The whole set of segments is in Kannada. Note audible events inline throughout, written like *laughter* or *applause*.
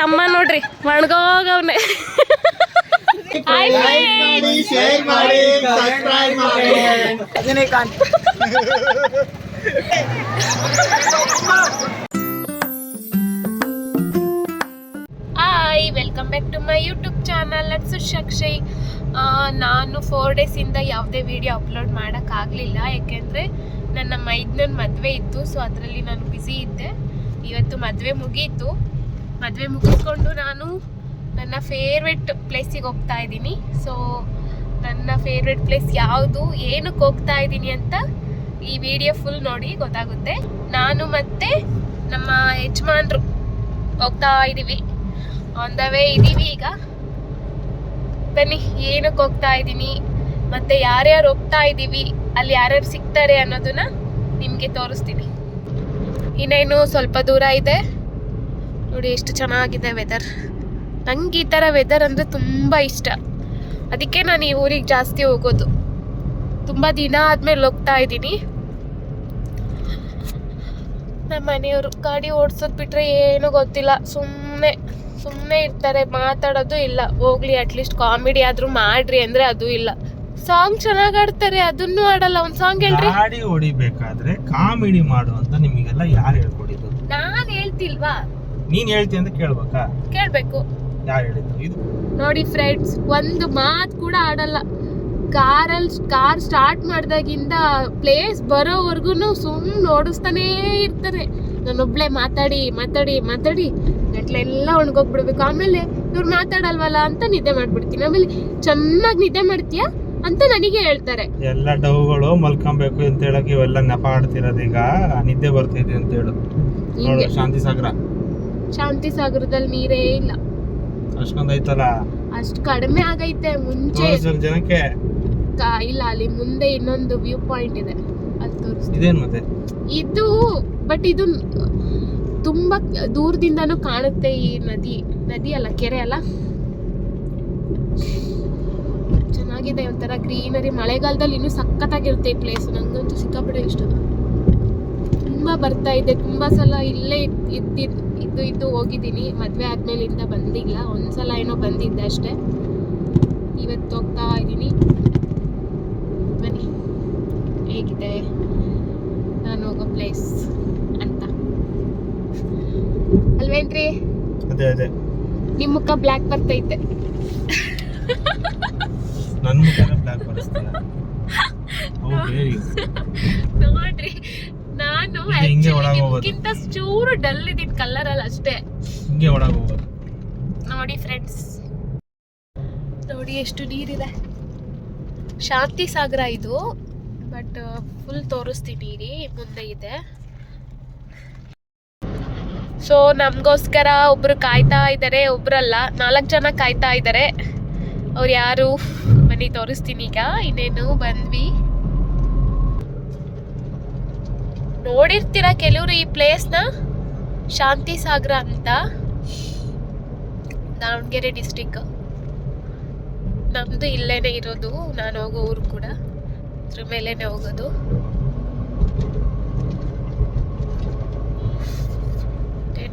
ತಮ್ಮ ನೋಡ್ರಿ ಒಣಗೋಗವ್ನೆ hi welcome back to my YouTube channel nuts ಶಕ್ಷಯ್ ನಾನು ಫೋರ್ ಡೇಸಿಂದ ಯಾವುದೇ ವಿಡಿಯೋ ಅಪ್ಲೋಡ್ ಮಾಡೋಕ್ಕಾಗಲಿಲ್ಲ ಯಾಕೆಂದರೆ ನನ್ನ ಮೈದ್ನ ಮದುವೆ ಇತ್ತು ಸೊ ಅದರಲ್ಲಿ ನಾನು ಬ್ಯುಸಿ ಇದ್ದೆ. ಇವತ್ತು ಮದುವೆ ಮುಗೀತು. ಮದುವೆ ಮುಗಿಸ್ಕೊಂಡು ನಾನು ನನ್ನ ಫೇವ್ರೆಟ್ ಪ್ಲೇಸಿಗೆ ಹೋಗ್ತಾ ಇದ್ದೀನಿ. ಸೊ ನನ್ನ ಫೇವ್ರೆಟ್ ಪ್ಲೇಸ್ ಯಾವುದು, ಏನಕ್ಕೆ ಹೋಗ್ತಾ ಇದ್ದೀನಿ ಅಂತ ಈ ವಿಡಿಯೋ ಫುಲ್ ನೋಡಿ ಗೊತ್ತಾಗುತ್ತೆ. ನಾನು ಮತ್ತೆ ನಮ್ಮ ಯಜಮಾನ್ರು ಹೋಗ್ತಾ ಇದ್ದೀವಿ. ಆನ್ ದ ವೇ ಇದ್ದೀವಿ ಈಗ. ಬನ್ನಿ, ಏನಕ್ಕೆ ಹೋಗ್ತಾ ಇದ್ದೀನಿ, ಮತ್ತೆ ಯಾರ್ಯಾರು ಹೋಗ್ತಾ ಇದ್ದೀವಿ, ಅಲ್ಲಿ ಯಾರ್ಯಾರು ಸಿಗ್ತಾರೆ ಅನ್ನೋದನ್ನ ನಿಮಗೆ ತೋರಿಸ್ತೀನಿ. ಇನ್ನೇನು ಸ್ವಲ್ಪ ದೂರ ಇದೆ. ನೋಡಿ ಎಷ್ಟು ಚೆನ್ನಾಗಿದೆ ವೆದರ್ ನಂಗೆ ಈ ಥರ ವೆದರ್ ಅಂದರೆ ತುಂಬ ಇಷ್ಟ. ಅದಕ್ಕೆ ನಾನು ಈ ಊರಿಗೆ ಜಾಸ್ತಿ ಹೋಗೋದು. ತುಂಬ ದಿನ ಆದಮೇಲೆ ಹೋಗ್ತಾ ಇದ್ದೀನಿ. ನಮ್ಮ ಮನೆಯವರು ಗಾಡಿ ಓಡಿಸೋದು ಬಿಟ್ರೆ ಏನೂ ಗೊತ್ತಿಲ್ಲ. ಸುಮ್ಮನೆ ಸುಮ್ಮನೆ ಇರ್ತಾರೆ ಮಾತಾಡೋದು ಇಲ್ಲ. ಹೋಗ್ಲಿ ಅಟ್ಲೀಸ್ಟ್ ಕಾಮಿಡಿ ಆದ್ರೂ ಮಾಡ್ರಿ ಅಂದ್ರೆ ಅದು ಇಲ್ಲ. ಸಾಂಗ್ ಚೆನ್ನಾಗಿ ಆಡ್ತಾರೆ ಅದನ್ನು ಆಡಲ್ಲ ಒಂದು ಸಾಂಗ್ ಹೇಳ್ರಿ. ಗಾಡಿ ಹೊಡಿಬೇಕಾದ್ರೆ ಕಾಮಿಡಿ ಮಾಡು ಅಂತ ನಿಮಗೆಲ್ಲ ಯಾರು ಹೇಳ್ಕೊಡಿದ್ರು ನಾನು ಹೇಳ್ತಿಲ್ವಾ? ನೀನ್ ಹೇಳ್ತಿ ಅಂತ ಕೇಳ್ಬೇಕಾ? ಕೇಳ್ಬೇಕು. ಯಾರು ಹೇಳಿದ್ರು ಇದು ನೋಡಿ ಫ್ರೆಂಡ್ಸ್ ಒಂದು ಮಾತು ಕೂಡ ಆಡಲ್ಲ. ಕಾರಲ್ಲಿ ಕಾರ್ ಸ್ಟಾರ್ಟ್ ಮಾಡಿದಾಗಿಂದ ಪ್ಲೇಸ್ ಬರೋವರೆಗೂ ಸುಮ್ಮನೆ ನೋಡಿಸ್ತಾನೇ ಇರ್ತಾರೆ. ನಾನೊಬ್ಳೆ ಮಾತಾಡಿ ಮಾತಾಡಿ ಮಾತಾಡಿ ಗಟ್ಲೆಲ್ಲ ಒಣಗೋಗ್ಬಿಡ್ಬೇಕು. ಆಮೇಲೆ ಇವ್ರು ಮಾತಾಡಲ್ವಲ್ಲ ಅಂತ ನಿದ್ದೆ ಮಾಡ್ಬಿಡ್ತೀನಿ. ಆಮೇಲೆ ಚೆನ್ನಾಗಿ ನಿದ್ದೆ ಮಾಡ್ತೀಯಾ ಅಂತ ನನಗೆ ಹೇಳ್ತಾರೆ. ಎಲ್ಲ ಡವ್ಗಳು ಮಲ್ಕೊಬೇಕು ಅಂತ ಹೇಳಕ್ ಇವೆಲ್ಲ ನೆಪ ಆಡ್ತಿರೋದು ಈಗ. ನಿದ್ದೆ ಬರ್ತಿದೆ ಅಂತ ಹೇಳು. ಶಾಂತಿ ಸಾಗರ. ಶಾಂತಿ ಸಾಗರದಲ್ಲಿ ನೀರೇ ಇಲ್ಲ. ಅಷ್ಟೊಂದ್ ಐತಲ್ಲ ಅಷ್ಟು ಕಡಿಮೆ ಆಗೈತೆ ಮುಂಚೆ. ಜನಕ್ಕೆ. ಇಲ್ಲ ಅಲ್ಲಿ ಮುಂದೆ ಇನ್ನೊಂದು ವ್ಯೂ ಪಾಯಿಂಟ್ ಇದೆ. ಅದು ತೋರಿಸ್ತೀನಿ. ಮತ್ತೆ? ಇದು ಬಟ್ ಇದು ತುಂಬಾ ದೂರದಿಂದನೂ ಕಾಣುತ್ತೆ ಈ ನದಿ. ನದಿ ಅಲ್ಲ ಕೆರೆ ಅಲ್ಲ? ಚೆನ್ನಾಗಿದೆ ಒಂಥರ ಗ್ರೀನರಿ. ಮಳೆಗಾಲದಲ್ಲಿ ಇನ್ನೂ ಸಖತ್ತಾಗಿರುತ್ತೆ ಈ ಪ್ಲೇಸ್ ನಂಗಂತೂ ಸಿಕ್ಕಾಪಟ್ಟೆ ಇಷ್ಟ. ತುಂಬಾ ಬರ್ತಾ ಇದೆ. ತುಂಬಾ ಸಲ ಇಲ್ಲೇ ಇದ್ದಿದ್ದು ಇದ್ದಿದ್ ಇದ್ದು ಇದ್ದು ಹೋಗಿದ್ದೀನಿ. ಮದುವೆ ಆದ್ಮೇಲಿಂದ ಬಂದಿಲ್ಲ. ಒಂದ್ಸಲ ಏನೋ ಬಂದಿದ್ದೆ ಅಷ್ಟೇ. ಇವತ್ತು ಹೋಗ್ತಾ ಇದ್ದೀನಿ. ಬನ್ನಿ. ಹೇಗಿದೆ? ನಾನು ಹೋಗೋ ಪ್ಲೇಸ್ ಅಂತ. ಅಲ್ವೇನ್ರಿ ಅದೇ ಅದೇ. ನಿಮ್ ಮುಖ ಬ್ಲ್ಯಾಕ್ ಬರ್ತೈತೆ. ನನ್ನ ಮುಖ ಬ್ಲಾಕ್ ಬರ್ತೈತೆ ನಾನು ನಿಮ್ಗಿಂತ ಚೂರು ಡಲ್ ಇದ್ದಿದ್ ಕಲರ್ ಅಲ್ಲಿ ಅಷ್ಟೇ. ಹಿಂಗೆ ಒಳಗೆ ಹೋಗೋದು. ನೋಡಿ ಫ್ರೆಂಡ್ಸ್ ನೋಡಿ ಎಷ್ಟು ನೀರಿದೆ. ಶಾಂತಿ ಸಾಗರ ಇದು ಬಟ್ ಫುಲ್ ತೋರಿಸ್ತೀನಿ ರೀ ಮುಂದೆ ಇದೆ. ಸೊ ನಮಗೋಸ್ಕರ ಒಬ್ರು ಕಾಯ್ತಾ ಇದ್ದಾರೆ ಒಬ್ರಲ್ಲ ನಾಲ್ಕು ಜನ ಕಾಯ್ತಾ ಇದ್ದಾರೆ ಅವ್ರು ಯಾರು? ಬನ್ನಿ ತೋರಿಸ್ತೀನಿ ಈಗ. ಇನ್ನೇನು? ಬಂದ್ವಿ. ನೋಡಿರ್ತೀರ ಕೆಲವರು ಈ ಪ್ಲೇಸ್ನ ಶಾಂತಿ ಸಾಗರ ಅಂತ. ದಾವಣಗೆರೆ ಡಿಸ್ಟಿಕ್ ನಮ್ಮದು ಇಲ್ಲೇನೆ ಇರೋದು. ನಾನು ಹೋಗೋ ಊರು ಕೂಡ. ಅದ್ರ ಮೇಲೇನೆ ಹೋಗೋದು.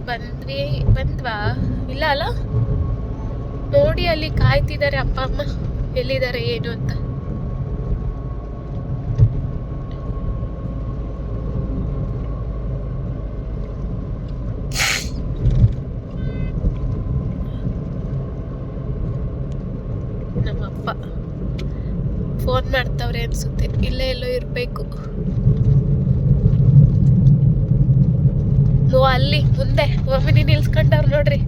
ಬಂದ್ವಿ, ಬಂದ್ವಾ? ಇಲ್ಲ ಅಲ್ಲ? ನೋಡಿ ಅಲ್ಲಿ ಕಾಯ್ತಿದ್ದಾರೆ ಅಪ್ಪ ಅಮ್ಮ. ಎಲ್ಲಿದ್ದಾರೆ, ಏನು ಅಂತ ನಮ್ಮಪ್ಪ ಫೋನ್ ಮಾಡ್ತಾವ್ರೆ ಅನ್ಸುತ್ತೆ ಇಲ್ಲೇ ಎಲ್ಲೋ ಇರಬೇಕು ಓ ಅಲ್ಲಿ, ಮುಂದೆ. ಒಮ್ಮಿನಿ ನಿಲ್ಸ್ಕೊಂಡವ್ರು ನೋಡ್ರಿ.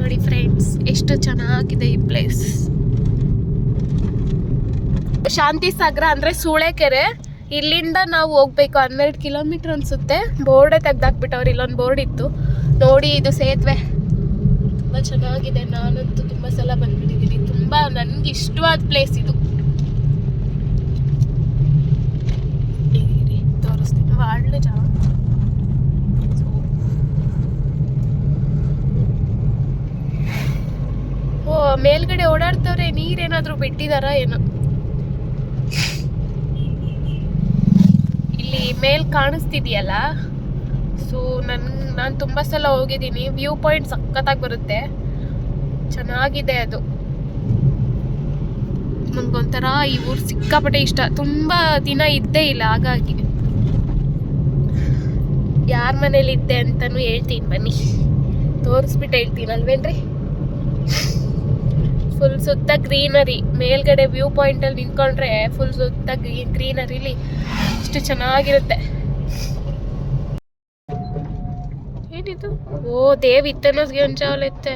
ನೋಡಿ ಫ್ರೆಂಡ್ಸ್ ಎಷ್ಟು ಚೆನ್ನಾಗಿದೆ ಈ ಪ್ಲೇಸ್ ಶಾಂತಿ ಸಾಗರ ಅಂದ್ರೆ ಸೂಳೆಕೆರೆ. ಇಲ್ಲಿಂದ ನಾವು ಹೋಗ್ಬೇಕು. ಹನ್ನೆರಡು ಕಿಲೋಮೀಟರ್ ಅನ್ಸುತ್ತೆ. ಬೋರ್ಡೇ ತೆಗ್ದಾಕ್ಬಿಟ್ಟವ್ರು. ಇಲ್ಲೊಂದು ಬೋರ್ಡ್ ಇತ್ತು. ನೋಡಿ ಇದು ಸೇತುವೆ. ತುಂಬ ಚೆನ್ನಾಗಿದೆ. ನಾನಂತೂ ತುಂಬ ಸಲ ಬಂದ್ಬಿಟ್ಟಿದ್ದೀನಿ. ತುಂಬ ನನ್ಗೆ ಇಷ್ಟವಾದ ಪ್ಲೇಸ್ ಇದು ಇರಿ, ತೋರಿಸ್ತೀನಿ ಒಳ್ಳೆ ಜಾಗ ಓ ಮೇಲ್ಗಡೆ ಓಡಾಡ್ತವ್ರೆ ನೀರೇನಾದ್ರೂ ಬಿಟ್ಟಿದಾರ ಏನೋ? ಇಲ್ಲಿ ಮೇಲ್ ಕಾಣಿಸ್ತಿದೆಯಲ್ಲ? ಸೊ ನನ್, ನಾನು ತುಂಬ ಸಲ ಹೋಗಿದ್ದೀನಿ. ವ್ಯೂ ಪಾಯಿಂಟ್ ಸಖತ್ತಾಗಿ ಬರುತ್ತೆ. ಚೆನ್ನಾಗಿದೆ ಅದು. ನಂಗೊಂಥರ ಈ ಊರು ಸಿಕ್ಕಾಪಟ್ಟೆ ಇಷ್ಟ. ತುಂಬ ದಿನ ಇದ್ದೇ ಇಲ್ಲ, ಹಾಗಾಗಿ. ಯಾರ ಮನೇಲಿ ಇದ್ದೆ ಅಂತಾನು ಹೇಳ್ತೀನಿ ಬನ್ನಿ. ತೋರಿಸ್ಬಿಟ್ಟು ಹೇಳ್ತೀನಿ ಅಲ್ವೇನ್ರಿ ಫುಲ್ ಸುತ್ತ ಗ್ರೀನರಿ ಮೇಲ್ಗಡೆ ವ್ಯೂ ಪಾಯಿಂಟಲ್ಲಿ ನಿಂತ್ಕೊಂಡ್ರೆ ಫುಲ್ ಸುತ್ತ ಗ್ರೀನ್ ಗ್ರೀನರಿಲಿ ಅಷ್ಟು ಚೆನ್ನಾಗಿರುತ್ತೆ. ಏನಿದು? ಓ, ದೇವ್ ಇತ್ತನೋಸ್ಗೆ ನೋಡ್ರಿ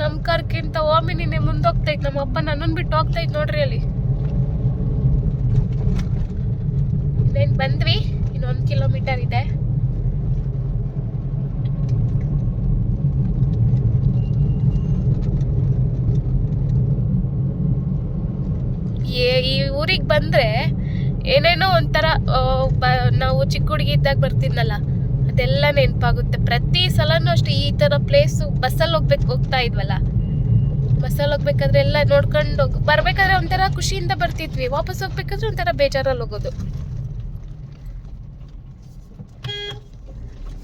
ನಮ್ ಕರ್ಕಿಂತ ಓಮಿ ನಿನ್ನೆ ಮುಂದೋಗ್ತೈತೆ ನಮ್ಮ ಅಪ್ಪ ನನ್ನನ್ ಬಿಟ್ಟು ಹೋಗ್ತೈತೆ ನೋಡ್ರಿ ಅಲ್ಲಿ. ಇನ್ನೇನು ಬಂದ್ವಿ? ಇನ್ನೊಂದ್ ಕಿಲೋಮೀಟರ್ ಇದೆ. ಈ ಊರಿಗೆ ಬಂದ್ರೆ ಏನೇನೋ ಒಂಥರ ನಾವು ಚಿಕ್ಕ ಹುಡುಗಿ ಇದ್ದಾಗ ಬರ್ತಿದ್ನಲ್ಲ. ಅದೆಲ್ಲ ನೆನಪಾಗುತ್ತೆ. ಪ್ರತಿ ಸಲನೂ ಅಷ್ಟೇ ಈ ಥರ ಪ್ಲೇಸು ಬಸ್ಸಲ್ಲಿ ಹೋಗ್ಬೇಕು, ಹೋಗ್ತಾ ಇದ್ವಲ್ಲ? ಬಸ್ಸಲ್ಲಿ ಹೋಗ್ಬೇಕಾದ್ರೆ ಎಲ್ಲ ನೋಡ್ಕೊಂಡು ಹೋಗಿ. ಬರ್ಬೇಕಾದ್ರೆ ಒಂಥರ ಖುಷಿಯಿಂದ ಬರ್ತಿದ್ವಿ. ವಾಪಸ್ ಹೋಗ್ಬೇಕಾದ್ರೆ ಒಂಥರ ಬೇಜಾರಲ್ಲಿ ಹೋಗೋದು.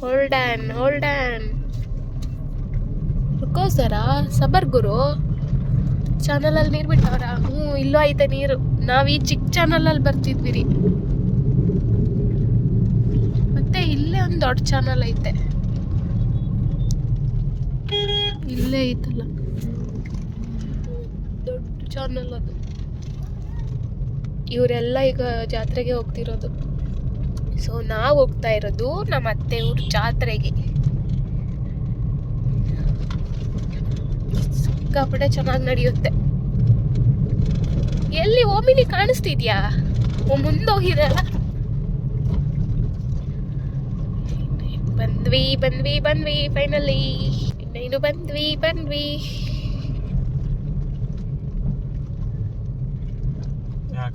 ಹೋಲ್ಡನ್ ಹೋಲ್ಡನ್ ರುಕೋಸರ ಸಬರ್ ಗುರು ಚಾನಲಲ್ಲಿ ನೀರು ಬಿಟ್ಟವರ? ಹ್ಞೂ ಇಲ್ಲೋ ಐತೆ ನೀರು. ನಾವು ಈ ಚಿಕ್ಕ ಚಾನಲಲ್ಲಿ ಬರ್ತಿದ್ವಿ ರೀ ಒಂದು ದೊಡ್ಡ ಚಾನಲ್ ಐತೆ. ಇಲ್ಲೇ ಐತಲ್ಲ. ದೊಡ್ಡ ಚಾನಲ್ ಅದು. ಇವರೆಲ್ಲ ಈಗ ಜಾತ್ರೆಗೆ ಹೋಗ್ತಿರೋದು. ಸೊ ನಾವು ಹೋಗ್ತಾ ಇರೋದು ನಮ್ಮ ಅತ್ತೆ ಊರ ಜಾತ್ರೆಗೆ. ಸಿಕ್ಕಾಪಟ್ಟೆ ಚೆನ್ನಾಗಿ ನಡೆಯುತ್ತೆ. ಎಲ್ಲಿ ಓಮಿನಿ ಕಾಣಿಸ್ತಿದ್ಯಾ? ಓ ಮುಂದೋಗಿದೆಲ್ಲ ಬಂದ್ವಿ ಬಂದ್ವಿ ಬಂದ್ವಿ ಫೈನಲಿ ಇನ್ನೇನು ಬಂದ್ವಿ ಬಂದ್ವಿ.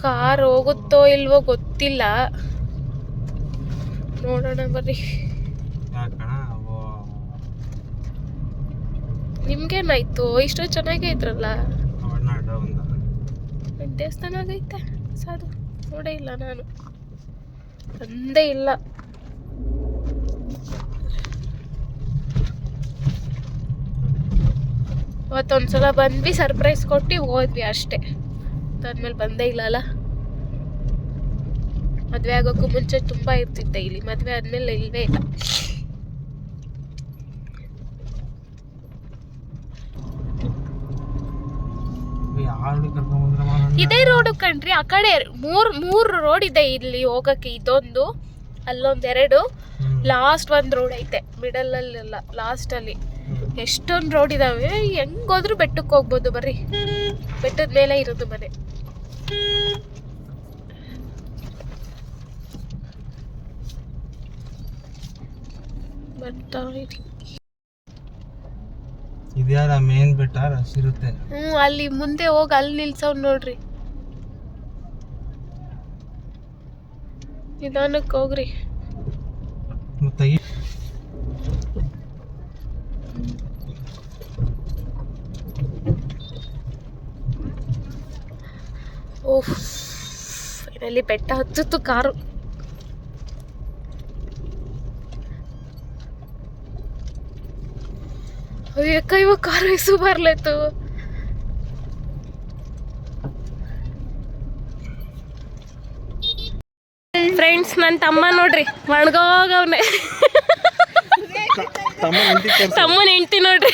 ಕಾರ್ ಹೋಗುತ್ತೋ ಇಲ್ವೋ ಗೊತ್ತಿಲ್ಲ. ನೋಡೋಣ ಬರ್ರಿ. ನಿಮ್ಗೇನಾಯ್ತು? ಇಷ್ಟು ಚೆನ್ನಾಗೇ ಇದ್ರಲ್ಲ? ದೇವಸ್ಥಾನ ಆಗೈತೆ ಸಾಧು. ನೋಡೇ ಇಲ್ಲ ನಾನು. ತಂದೇ ಇಲ್ಲ. ಅವತ್ತೊಂದ್ಸಲ ಬಂದ್ವಿ ಸರ್ಪ್ರೈಸ್ ಕೊಟ್ಟು ಹೋದ್ವಿ ಅಷ್ಟೇ. ಅದಾದ್ಮೇಲೆ ಬಂದೇ ಇಲ್ಲಲ್ಲ. ಮದುವೆ ಮದ್ವೆ ಆಗೋಕ್ಕೂ ಮುಂಚೆ ತುಂಬಾ ಇರ್ತಿದ್ದೆ ಇಲ್ಲಿ ಮದುವೆ ಆದ್ಮೇಲೆ ಇಲ್ವೇ ಇಲ್ಲ. ಇದೇ ರೋಡ್ ಕಣ್ರಿ ಆ ಕಡೆ ಮೂರ್ ಮೂರ್ ರೋಡ್ ಇದೆ ಇಲ್ಲಿ ಹೋಗಕ್ಕೆ ಇದೊಂದು ಅಲ್ಲೊಂದ್ ಎರಡು. ಲಾಸ್ಟ್ ಒಂದ್ ರೋಡ್ ಐತೆ ಮಿಡಲ್ ಅಲ್ಲಿ ಲಾಸ್ಟ್ ಅಲ್ಲಿ. ಎಷ್ಟೊಂದ್ ರೋಡ್ ಇದಾವೆ. ಹೆಂಗ್ ಹೋದ್ರು ಬೆಟ್ಟಕ್ಕೆ ಹೋಗ್ಬೋದು ಬರ್ರಿ. ಬೆಟ್ಟದ ಮೇಲೆ ಇರೋದು ಮನೆ. ಬರ್ತಾ ಇರಿ. ಇದ್ಯಾರ ಮೇನ್ ಬೆಟ್ಟ? ರಶ್ ಇರುತ್ತೆ. ಹ್ಮ್ ಅಲ್ಲಿ ಮುಂದೆ ಹೋಗಿ ಅಲ್ಲಿ ನಿಲ್ಸವ್ ನೋಡ್ರಿ. ನಿಧಾನಕ್ಕೆ ಹೋಗ್ರಿ. ಮತ್ತೆ ಓಹ್ ಫೈನಲಿ ಬೆಟ್ಟ ಹತ್ತಿತ್ತು ಕಾರು. ಅಯ್ಯಕ್ಕ ಇವಾಗ ಕಾರು ಇಸು ಬರ್ಲತ್ತು. ಫ್ರೆಂಡ್ಸ್ ನನ್ನ ತಮ್ಮ ನೋಡ್ರಿ ಒಣಗೋಗವ್ನೆ. ತಮ್ಮನ ಹೆಂಡ್ತಿ ನೋಡ್ರಿ.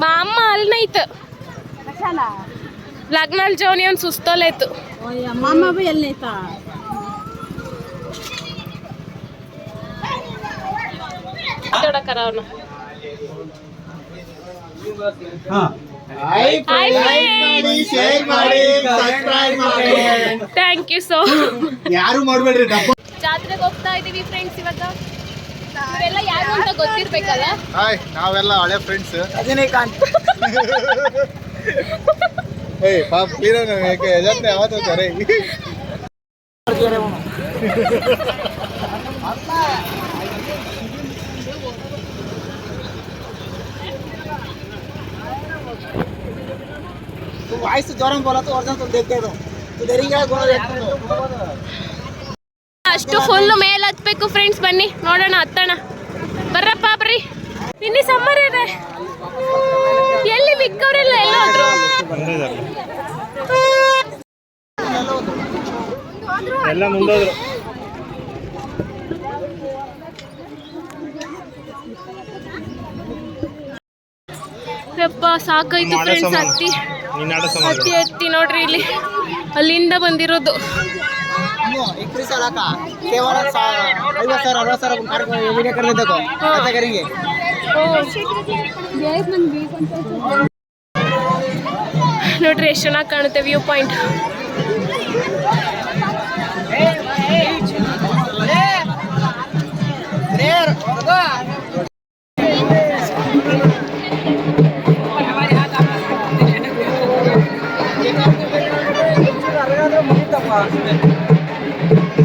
మా అమ్మ అల్నైత్ లగ్నాలు జోని అని సుస్తోలేదు ಅಮ್ಮ ಬಿ ಎಲ್ಲೈತಾ ತೊಡಕರವನು ಥ್ಯಾಂಕ್ ಯು ಸೋ ಯಾರು ಮಾಡಬೇಡ್ರಿ? ಜಾತ್ರೆಗೆ ಹೋಗ್ತಾ ಇದೀವಿ ಫ್ರೆಂಡ್ಸ್ ಇವಾಗ. ನಾವೆಲ್ಲ ಯಾರು ಅಂತ ಗೊತ್ತಿರ್ಬೇಕಲ್ಲ? ಹಾಯ್ ನಾವೆಲ್ಲ ಹಳೆ ಫ್ರೆಂಡ್ಸ್ ರಜನಿಕಾಂತ್. ಏಯ್ ಪಾಪ ಹೀರೋ ಯಾಕೆ? ಯಜಮಾನ ಯಾವತ್ತು *laughs* ಹೋಗ್ತಾರೆ ವಾಯ್ಸ್ ಜ್ವರ बोला तो वर्जन तुम देखते हो तो देरी क्या बोला देखते हो ಅಷ್ಟು ಫುಲ್ ಮೇಲ್ ಹತ್ಬೇಕು ಫ್ರೆಂಡ್ಸ್ ಬನ್ನಿ ನೋಡೋಣ ಹತ್ತೋಣ ಬರ್ರಪ್ಪ ಬರ್ರಿ ಇನ್ನಿ ಸಮ್ಮರ್ ಇದೆ ಎಲ್ಲಿ ಮಿಕ್ಕವರೆಲ್ಲ ಎಲ್ಲ ಹೋದ್ರು ಎಲ್ಲ ಮುಂದೋದ್ರು ಯಪ್ಪ ಸಾಕಾಯ್ತು ಮಾಡ ಫ್ರೆಂಡ್ಸ್ ಸಮಾನ. ಹತ್ತಿ ನೀನ್ ಆಡೋ ಸಮಾನ ಅತಿ ಹತ್ತಿ ನೋಡ್ರಿ ಇಲ್ಲಿ ಅಲ್ಲಿಂದ ಬಂದಿರೋದು ನೋಡ್ರಿ ಎಷ್ಟು ಚೆನ್ನಾಗಿ ಕಾಣುತ್ತೆ ವ್ಯೂ ಪಾಯಿಂಟ್ fácil, né?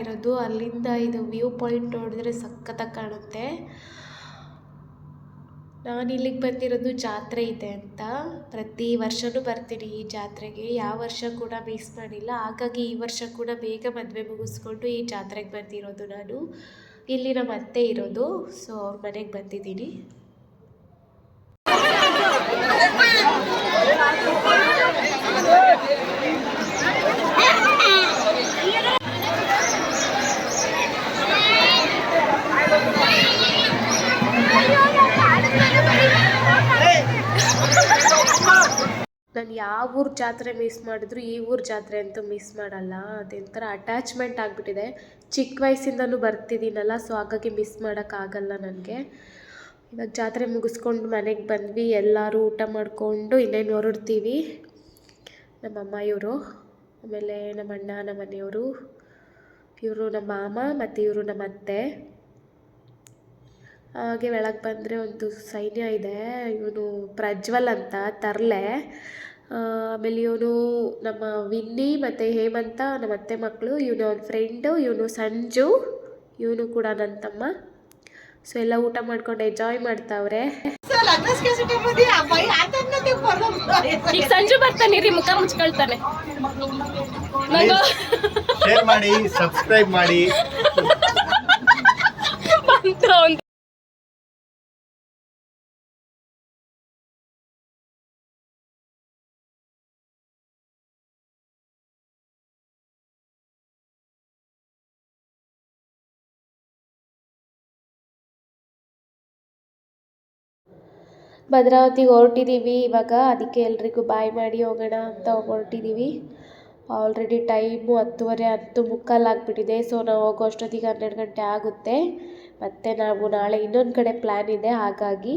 ಇರೋದು. ಅಲ್ಲಿಂದ ಇದು ವ್ಯೂ ಪಾಯಿಂಟ್ ನೋಡಿದ್ರೆ ಸಖತ್ತಾಗಿ ಕಾಣುತ್ತೆ. ನಾನು ಇಲ್ಲಿಗೆ ಬಂದಿರೋದು ಜಾತ್ರೆ ಇದೆ ಅಂತ. ಪ್ರತಿ ವರ್ಷವೂ ಬರ್ತೀನಿ ಈ ಜಾತ್ರೆಗೆ. ಯಾವ ವರ್ಷ ಕೂಡ ಮಿಸ್ ಮಾಡಿಲ್ಲ. ಹಾಗಾಗಿ ಈ ವರ್ಷ ಕೂಡ ಬೇಗ ಮದುವೆ ಮುಗಿಸ್ಕೊಂಡು ಈ ಜಾತ್ರೆಗೆ ಬಂದಿರೋದು ನಾನು. ಇಲ್ಲಿ ನಮ್ಮ ಅತ್ತೆ ಇರೋದು. ಸೊ ಅವ್ರ ಮನೆಗೆ ಬಂದಿದ್ದೀನಿ. ನಾನು ಯಾವ ಊರ ಜಾತ್ರೆ ಮಿಸ್ ಮಾಡಿದ್ರು ಈ ಊರ ಜಾತ್ರೆ ಅಂತೂ ಮಿಸ್ ಮಾಡಲ್ಲ. ಅದೊಂಥರ ಅಟ್ಯಾಚ್ಮೆಂಟ್ ಆಗಿಬಿಟ್ಟಿದೆ. ಚಿಕ್ಕ ವಯಸ್ಸಿಂದನೂ ಬರ್ತಿದ್ದೀನಲ್ಲ ಸೊ ಹಾಗಾಗಿ ಮಿಸ್ ಮಾಡೋಕ್ಕಾಗಲ್ಲ ನನಗೆ. ಇವಾಗ ಜಾತ್ರೆ ಮುಗಿಸ್ಕೊಂಡು ಮನೆಗೆ ಬಂದ್ವಿ, ಎಲ್ಲರೂ ಊಟ ಮಾಡಿಕೊಂಡು ಇನ್ನೇನು ಹೊರಡ್ತೀವಿ. ನಮ್ಮಮ್ಮ ಇವರು ಆಮೇಲೆ ನಮ್ಮ ಅಣ್ಣ, ನಮ್ಮ ಮನೆಯವರು, ಇವರು ನಮ್ಮ ಮಾಮ ಮತ್ತು ಇವರು ನಮ್ಮ ಅತ್ತೆ. ಹಾಗೆ ಒಳಗೆ ಬಂದರೆ ಒಂದು ಸೈನ್ಯ ಇದೆ. ಇವನು ಪ್ರಜ್ವಲ್ ಅಂತ ತರಲೆ. ಆಮೇಲೆ ಇವನು ನಮ್ಮ ವಿನ್ನಿ ಮತ್ತು ಹೇಮಂತ ನಮ್ಮ ಅತ್ತೆ ಮಕ್ಕಳು ಇವನು ಅವ್ನ ಫ್ರೆಂಡು ಇವನು ಸಂಜು ಇವನು ಕೂಡ ನನ್ನ ತಮ್ಮ. ಸೊ ಎಲ್ಲ ಊಟ ಮಾಡ್ಕೊಂಡು ಎಂಜಾಯ್ ಮಾಡ್ತಾವ್ರೆ. ಈಗ ಸಂಜು ಬರ್ತಾನೆ ರೀ ಮುಖ ಮುಚ್ಕೊಳ್ತಾನೆ. ಮಾಡಿ ಸಬ್ಸ್ಕ್ರೈಬ್ ಮಾಡಿ. ಭದ್ರಾವತಿಗೆ ಹೊರಟಿದ್ದೀವಿ ಇವಾಗ ಅದಕ್ಕೆ ಎಲ್ರಿಗೂ ಬಾಯ್ ಮಾಡಿ ಹೋಗೋಣ ಅಂತ ಹೊರಟಿದ್ದೀವಿ ಆಲ್ರೆಡಿ ಟೈಮು ಹತ್ತುವರೆ ಹತ್ತು ಮುಕ್ಕಾಲು ಆಗಿಬಿಟ್ಟಿದೆ. ಸೊ ನಾವು ಹೋಗೋ ಅಷ್ಟೊತ್ತಿಗೆ ಹನ್ನೆರಡು ಗಂಟೆ ಆಗುತ್ತೆ. ಮತ್ತು ನಾವು ನಾಳೆ ಇನ್ನೊಂದು ಕಡೆ ಪ್ಲ್ಯಾನ್ ಇದೆ. ಹಾಗಾಗಿ